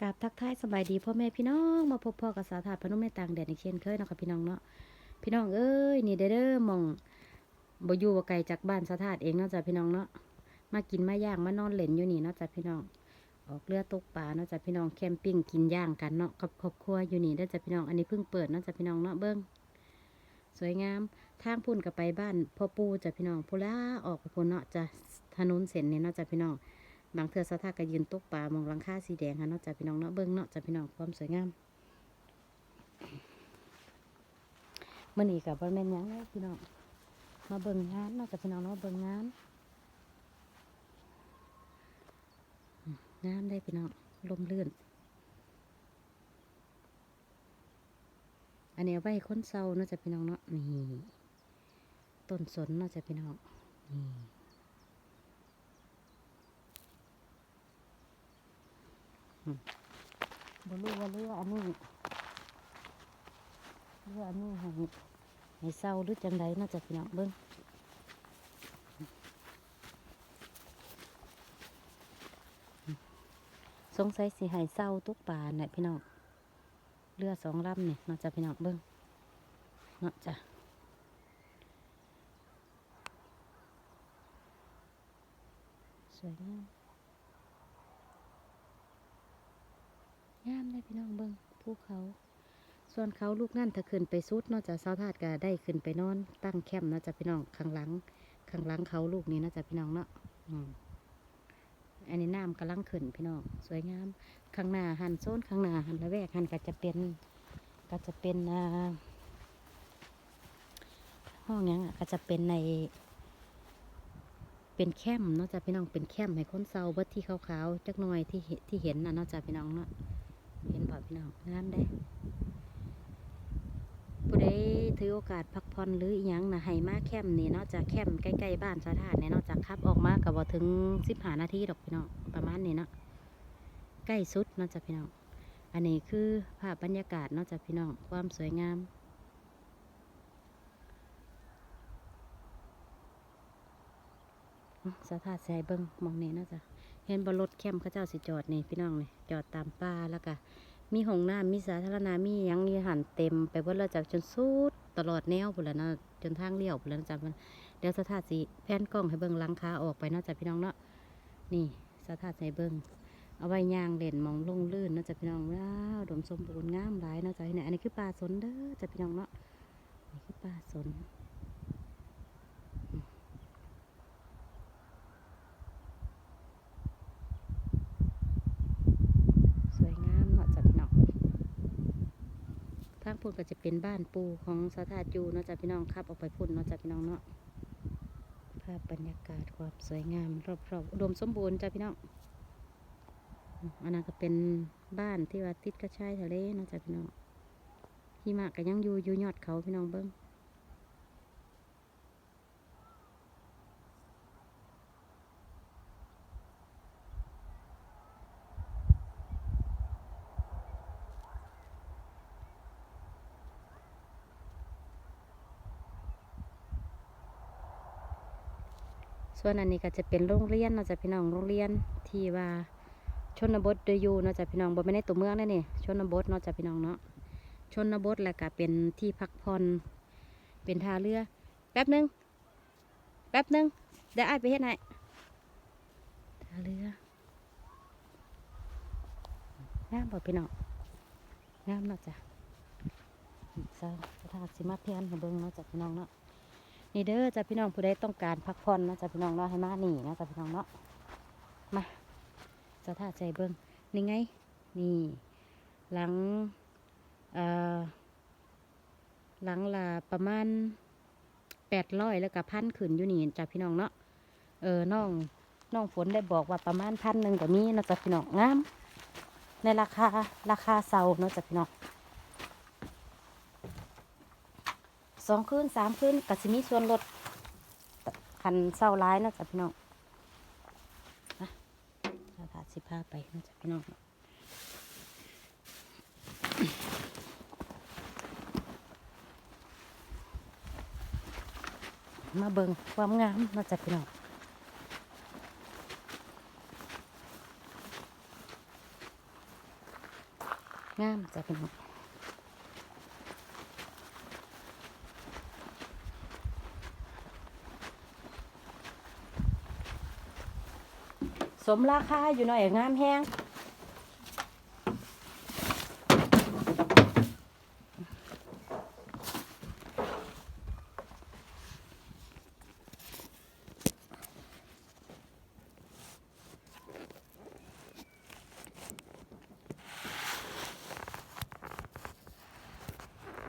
กราบทักทายสบายดีพ่อแม่พี่น้องมาพบพ่อกับสาวถาดพนมในต่างแดนอีเช่นเคยเนาะค่ะพี่น้องเนาะพี่น้องเอ้ยนี่เด้อเด้อหมองบ่อยู่บ่ไกลจากบ้านสาวถาดเองเนาะจ้ะพี่น้องเนาะมากินมาย่างมานอนเล่นอยู่นี่เนาะจ้ะพี่น้อง ออกเรือตกปลาเนาะจ้ะพี่น้องแคมปิ้งกินย่างกันเนาะกับครอบครัวอยู่นี่เด้อจ้ะพี่น้องอันนี้เพิ่งเปิดเนาะจ้ะพี่น้องเนาะเบิ้งสวยงามทางพุ่นกับไปบ้านพ่อปู่จ้ะพี่น้องพุล่าออกไปพุ่นเนาะจ้ะถนนเส้นนี้เนาะจ้ะพี่น้อง บางเทือสะทาก็ยืนตกปลามองหลังคาสีแดงค่ะเนาะจ้ะพี่น้องเนาะเบิ้งเนาะจ้ะพี่น้องความสวยงามมื่อนี้กับบ่แม่นยังเลยพี่น้องมาเบิ่งงานเนาะจ้ะพี่น้องเนาะเบิ่งงานงามได้พี่น้องลมลื่น อันนี้ไว้ให้นเศร้าเนาะจ้ะพี่น้องเนาะนี่ต้นสนเนาะจ้ะพี่น้องนี่ บรู้ว่าเรืออันนี้เรืออันนี้ให้ให้เศร้าหรือจังใดน่าจะพี่น้องเบิ้งสงสัยสิให้เศร้าตุกป่าเนี่ยพี่น้องเรือสองลำเนี่ยน่าจะพี่น้องเบิ้งเนาจะสวยงาม งามเลยพี่น้องเบิ้งภูเขา ส่วนเขาลูกนั่นถ้าขึ้นไปสุดนอกจากเสาธาตุก็ได้ขึ้นไปนอน ตั้งแคมป์นาะจ้ะพี่น้องข้างหลังข้างหลังเขาลูกนี้นาะจ้ะพี่น้องเนาะอันนี้น้ำกำลังขึ้นพี่น้องสวยงาม ข้างหน้าหันโซนข้างหน้าหันละแวกหันก็จะเป็นก็จะเป็นอ่าห้องหยังอะก็จะเป็นในเป็นแคมป์เนาะจ้ะพี่น้องเป็นแคมป์ให้คนเศร้าเบิดที่ขาวๆจักหน่อยที่ที่เห็นน่ะเนาะจ้ะพี่น้องเนาะ เห็นบ่พี่น้องงามได้ผู้ใดถือโอกาสพักผ่อนหรืออยังนะให้มาแคมนี่เนาะจากแคมใกล้ๆบ้านสาธารณเนี่ยเนาะจากขับออกมากับบ่ถึงสิบห้านาทีดอกพี่น้องประมาณนี้เนาะใกล้สุดเนาะจ้ะพี่น้องอันนี้คือภาพบรรยากาศเนาะจ้ะพี่น้องความสวยงามสาธารณใส่เบิ้งมองนี้เนาะจ้ะ เห็นบรถแคมเข้าเจ้าสิจอดนี่พี่น้องนี่จอดตามป่าแล้วก็มีห้องน้ำมีสาธารณะมียังมีอาหันเต็ม ไปเบิดแล้วจากจนสุดตลอดแนวพุ่นละเนะจนทางเลี้ยวพุ่นละเนะจ้ะมันเดี๋ยวสถาสิแพนกล้องให้เบิ่งลังคาออกไปนะจ้ะพี่น้องเนาะนี่สถาสิให้เบิ่งเอาไว้ยางเล่นมองลงลื่นนะจ้ะพี่น้องว้าวดมสมบูรณ์งามหลายนาะจ้ะเนี่ยอันนี้คือป่าสนเด้อจ้ะพี่น้องเนาะนี่คือป่าสน สวยงามเนาะจ้ะพี่น้องทาง พุ่นก็จะเป็นบ้านปูของสาธาจูเนาะจ้ะพี่น้องขับออกไปพุ่นเนาะจ้ะพี่น้องเนาะภาพบรรยากาศความสวยงามรอบๆอุดมสมบูรณ์จ้ะพี่น้องอันนั้นก็เป็นบ้านที่ว่าติดกระชายทะเลเนาะจ้ะพี่น้องหิมะก็ยังอยู่อยู่ยอดเขาพี่น้องเบิ้ง ส่วนอันนี้ก็จะเป็นโรงเรียนเนาะจ้ะพี่น้องโรงเรียนที่ว่าชนบทเดยูเนาะจ้ะพี่น้องบ่ไม่ได้ตัวเมืองนั่นนี่ชนบทเนาะจ้ะพี่น้องเนาะชนบทแล้วก็เป็นที่พักผ่อนเป็นท่าเรือ แป๊บหนึงแป๊บหนึงเดี๋ยวอายไปเฮ็ดให้ท่าเรืองามบ่พี่น้องงามเนาะจ้ะสาสถานสิมาเพียนให้เบิ่งเนาะจ้ะพี่น้องเนาะ นี่เด้อจ้ะพี่น้องผู้ใดต้องการพักผ่อนนะจ้ะพี่น้องเนาะให้มาหนีนะจ้ะพี่น้องเนาะมาจะท่าใจเบิ้งนี่ไง นี่ หลังเอ่อหลังละประมาณแปดร้อยแล้วก็พันขึ้นอยู่นี่จ้ะพี่น้องเนาะเออน้องน้องฝนได้บอกว่าประมาณพันหนึ่งก็มีนะจ้ะพี่น้องงามในราคาราคาเซาเนาะจ้ะพี่น้อง สองคืนสามคืนก็สิมีส่วนลดคันเศร้าร้ายนะจ้ะพี่น้องนะถาพาสิพาไปนะจ้ะพี่น้องมาเบิงความงามนาะจ้ะพี่น้องงามจ้ะพี่น้อง สมราคาอยู่หน่อยงามแห้ง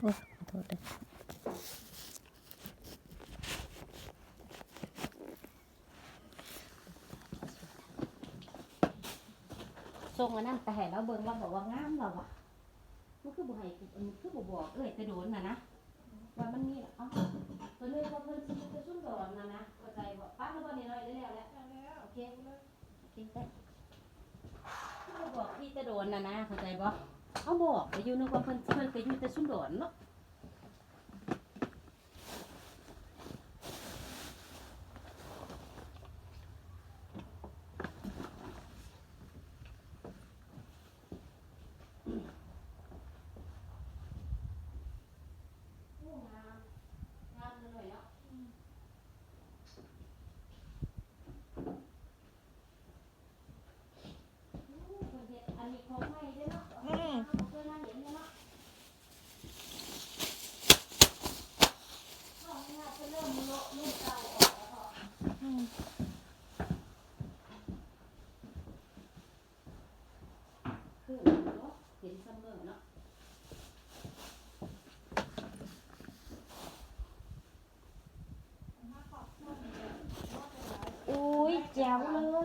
โอ้โทษเด้อ ส่งอันนั้นแต่ให้เราเบิ่งเราบอกว่างามเราอะมันคือบ่ให้มันคือบ่บอกเอ้ยแต่โดนน่ะนะว่ามันมีอ้าตัวเลยพอเพิ่นสิไปซุ่มดอนน่ะนะเข้าใจบ่ปั๊บแล้วบ่นี่น้อยได้แล้วแล้วโอเคโอเคได้เขาบอกพี่แต่โดนน่ะนะเข้าใจบ่เขาบอกไปอยู่นึกว่าเพิ่นเพิ่นไปอยู่แต่ซุ่มดอนเนาะ hablado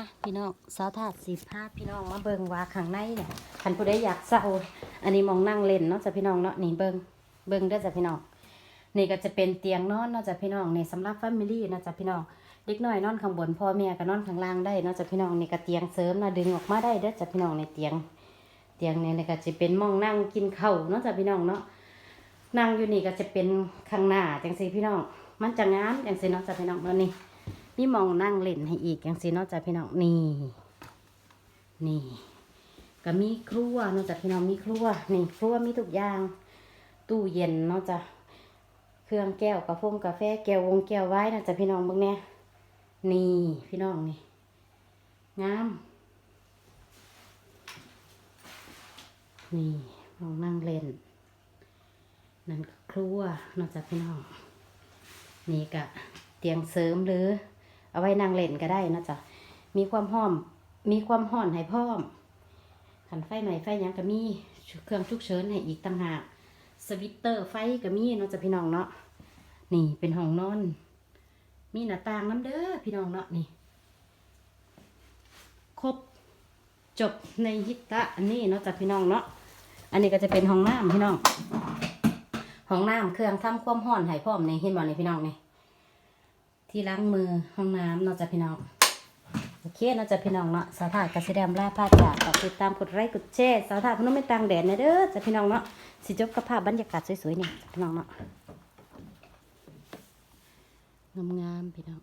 มาพี่น้องสาวถาดสีภาพพี่น้องมาเบิงว่าข้างในเนี่ยคันผู้ใดอยากเศร้าอันนี้มองนั่งเล่นเนาะจ้ะพี่น้องเนาะนี่เบิงเบิงเด้อจ้ะพี่น้องนี่ก็จะเป็นเตียงนอนเนาะจ้ะพี่น้องนี่สำหรับแฟมิลี่นะจ้ะพี่น้องเด็กน้อยนอนข้างบนพ่อแม่ก็นอนข้างล่างได้เนาะจ้ะพี่น้องนี่ก็เตียงเสริมนะดึงออกมาได้เด้อจ้ะพี่น้องในเตียง เตียงเนี่ยก็จะเป็นมองนั่งกินข้าวเนาะจ้ะพี่น้องเนาะนั่งอยู่นี่ก็จะเป็นข้างหน้าจังซีพี่น้อง มันจะงามจังซี่เนาะจ้ะพี่น้องเนาะนี่ นี่มองนั่งเล่นให้อีกอย่างสิเนอกจากพี่น้องนี่นี่ก็มีครัวนอกจากพี่น้องมีครัวนี่ครัวมีทุกอย่างตู้เย็นเนอกจากเครื่องแก้วกาแฟกาแฟแก้ววงแก้วไว้นะจ๊ะพี่น้องเบิ่งแน่นี่พี่น้องนี่งามนี่มองนั่งเล่น นั่นก็ครัวนอกจากพี่น้องนี่กะเตียงเสริมหรือ เอาไว้นั่งเล่นก็ได้นะจ๊ะมีความหอม มีความห่อนให้พร้อมขันไฟใหม่ไฟยังก็มีเครื่องฉุกเฉินให้อีกต่างหากสวิตเตอร์ไฟก็มีเนาะจ๊ะพี่น้องเนาะนี่เป็นห้องนอน มีหน้าต่างน้ำเด้อพี่น้องเนาะนี่ครบจบในฮิตะอันนี้เนาะจ๊ะพี่น้องเนาะอันนี้ก็จะเป็นห้องน้ำพี่น้องห้องน้ำเครื่องทำความร้อนให้พร้อมในเห็นบ่ในพี่น้องนี่ ที่ล้างมือห้องน้ำเนอะจ้ะพี่น้อง โอเคเนอะจ้ะพี่น้องเนาะสาวถากระสีแดมล่าผ้าจากฝากติดตามกดไลค์กดแชร์สาวถาดพนุ่มไม่ตังแดดนะเด้อจ้ะพี่น้องเนาะสิจบกับภาพบรรยากาศสวยๆนี่จ้พี่น้องเนาะงามๆพี่น้อง